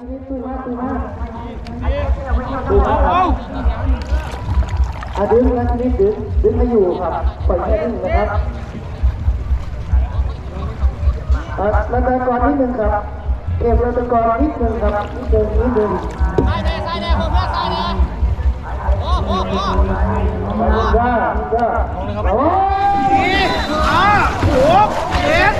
ตุ้มาตุ้มาตุ้ยมาครับอะดึงนะทีนี้ดึงดึงไม่อยู่ครับปล่อยแค่นี้นะครับอะรัตกรนิดนึงครับเก็บรัตกรนิดนึงครับนิดนึงนิดนึงซ้ายแน่ซ้ายแน่เพื่อนเพื่อนซ้ายแน่โอ้โหโอ้ไปดูว่าดูว่าโอ้ยห้าหกเจ็ดแป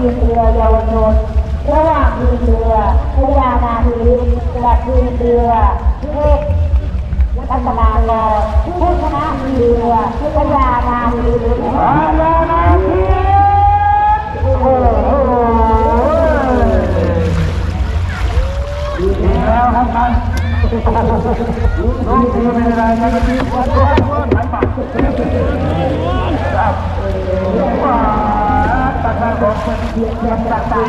ทีมเรือเยาวชนระหว่างทีมเรือพยานาทีกับทีมเรือเทพรัตนากรผู้ชนะทีมเรือพยานาทีพยานาทีโอ้โหแล้วครับท่านน้องทีไม่ได้นะครับที่วัดวัดวัดไหลปาก มาบอกเป็นเพียงแค่ตัดตา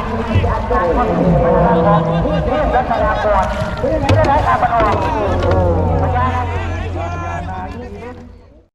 อาจารย์ก็มีปัญหาของเทพรัตนากรไม่ได้ไหลตาปนอ